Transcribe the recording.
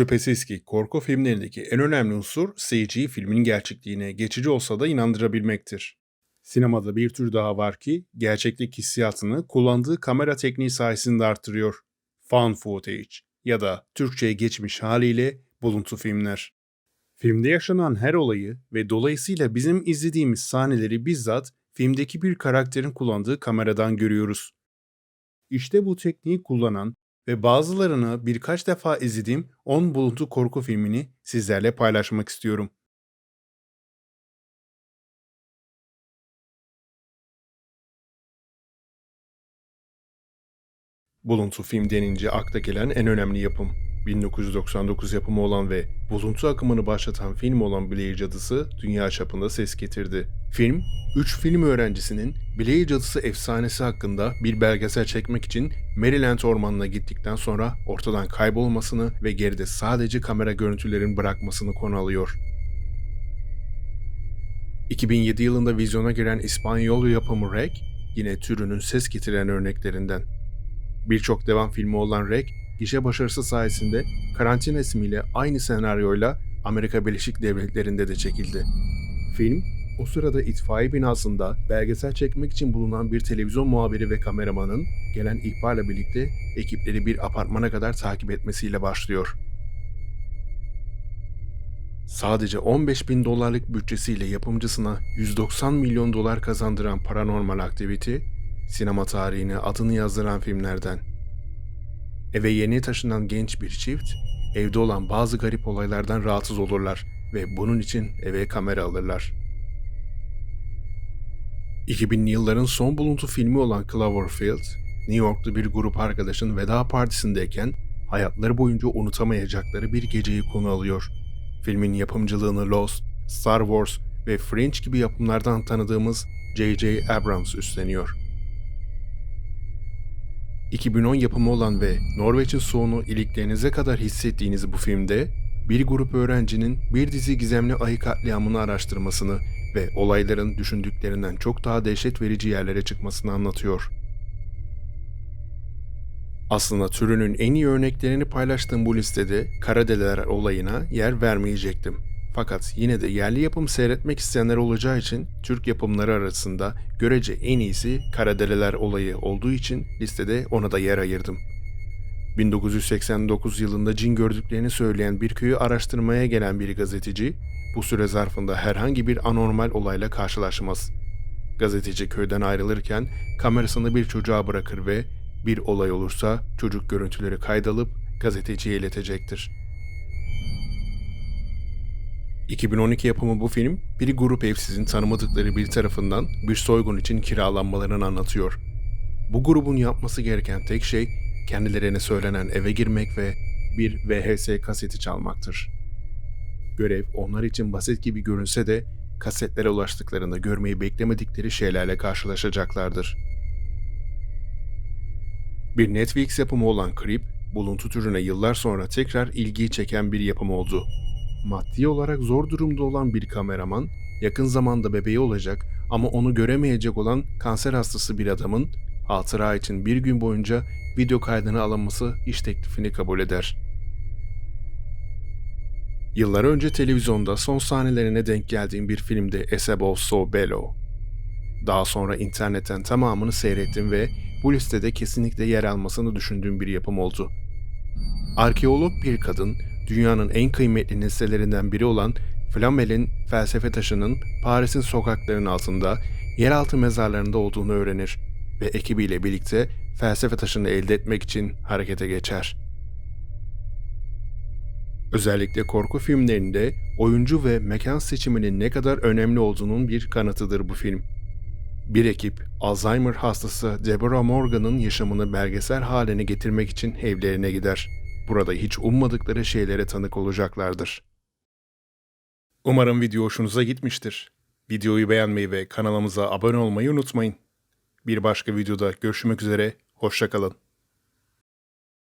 Şüphesiz ki korku filmlerindeki en önemli unsur CG filmin gerçekliğine geçici olsa da inandırabilmektir. Sinemada bir tür daha var ki gerçeklik hissiyatını kullandığı kamera tekniği sayesinde artırıyor. Found footage ya da Türkçe'ye geçmiş haliyle buluntu filmler. Filmde yaşanan her olayı ve dolayısıyla bizim izlediğimiz sahneleri bizzat filmdeki bir karakterin kullandığı kameradan görüyoruz. İşte bu tekniği kullanan ve bazılarını birkaç defa izlediğim 10 buluntu korku filmini sizlerle paylaşmak istiyorum. Buluntu film denince akla gelen en önemli yapım. 1999 yapımı olan ve buluntu akımını başlatan film olan Blair Cadısı dünya çapında ses getirdi. Film, 3 film öğrencisinin Blair Cadısı efsanesi hakkında bir belgesel çekmek için Maryland ormanına gittikten sonra ortadan kaybolmasını ve geride sadece kamera görüntülerin bırakmasını konu alıyor. 2007 yılında vizyona giren İspanyol yapımı Rec, yine türünün ses getiren örneklerinden. Birçok devam filmi olan Rec, gişe başarısı sayesinde Karantina ismiyle aynı senaryoyla Amerika Birleşik Devletleri'nde de çekildi. Film, o sırada itfaiye binasında belgesel çekmek için bulunan bir televizyon muhabiri ve kameramanın gelen ihbarla birlikte ekipleri bir apartmana kadar takip etmesiyle başlıyor. Sadece 15 bin dolarlık bütçesiyle yapımcısına 190 milyon dolar kazandıran Paranormal Activity, sinema tarihine adını yazdıran filmlerden. Eve yeni taşınan genç bir çift, evde olan bazı garip olaylardan rahatsız olurlar ve bunun için eve kamera alırlar. 2000'li yılların son buluntu filmi olan Cloverfield, New York'ta bir grup arkadaşın veda partisindeyken hayatları boyunca unutamayacakları bir geceyi konu alıyor. Filmin yapımcılığını Lost, Star Wars ve Fringe gibi yapımlardan tanıdığımız J.J. Abrams üstleniyor. 2010 yapımı olan ve Norveç'in soğunu iliklerinize kadar hissettiğiniz bu filmde bir grup öğrencinin bir dizi gizemli ayı katliamını araştırmasını ve olayların düşündüklerinden çok daha dehşet verici yerlere çıkmasını anlatıyor. Aslında türünün en iyi örneklerini paylaştığım bu listede kara deliler olayına yer vermeyecektim. Fakat yine de yerli yapım seyretmek isteyenler olacağı için Türk yapımları arasında görece en iyisi Kara Deliler olayı olduğu için listede ona da yer ayırdım. 1989 yılında cin gördüklerini söyleyen bir köyü araştırmaya gelen bir gazeteci, bu süre zarfında herhangi bir anormal olayla karşılaşmaz. Gazeteci köyden ayrılırken kamerasını bir çocuğa bırakır ve bir olay olursa çocuk görüntüleri kaydalıp gazeteciye iletecektir. 2012 yapımı bu film, bir grup evsizin tanımadıkları bir tarafından bir soygun için kiralanmalarını anlatıyor. Bu grubun yapması gereken tek şey kendilerine söylenen eve girmek ve bir VHS kaseti çalmaktır. Görev onlar için basit gibi görünse de kasetlere ulaştıklarında görmeyi beklemedikleri şeylerle karşılaşacaklardır. Bir Netflix yapımı olan Creep, buluntu türüne yıllar sonra tekrar ilgiyi çeken bir yapım oldu. Maddi olarak zor durumda olan bir kameraman, yakın zamanda bebeği olacak ama onu göremeyecek olan kanser hastası bir adamın hatıra için bir gün boyunca video kaydını alınması iş teklifini kabul eder. Yıllar önce televizyonda son sahnelerine denk geldiğim bir filmde Esebo So Bello. Daha sonra internetten tamamını seyrettim ve bu listede kesinlikle yer almasını düşündüğüm bir yapım oldu. Arkeolog bir kadın dünyanın en kıymetli nesnelerinden biri olan Flamel'in felsefe taşının Paris'in sokaklarının altında yeraltı mezarlarında olduğunu öğrenir ve ekibiyle birlikte felsefe taşını elde etmek için harekete geçer. Özellikle korku filmlerinde oyuncu ve mekan seçiminin ne kadar önemli olduğunun bir kanıtıdır bu film. Bir ekip Alzheimer hastası Deborah Morgan'ın yaşamını belgesel haline getirmek için evlerine gider burada hiç ummadıkları şeylere tanık olacaklardır. Umarım video hoşunuza gitmiştir. Videoyu beğenmeyi ve kanalımıza abone olmayı unutmayın. Bir başka videoda görüşmek üzere, hoşçakalın.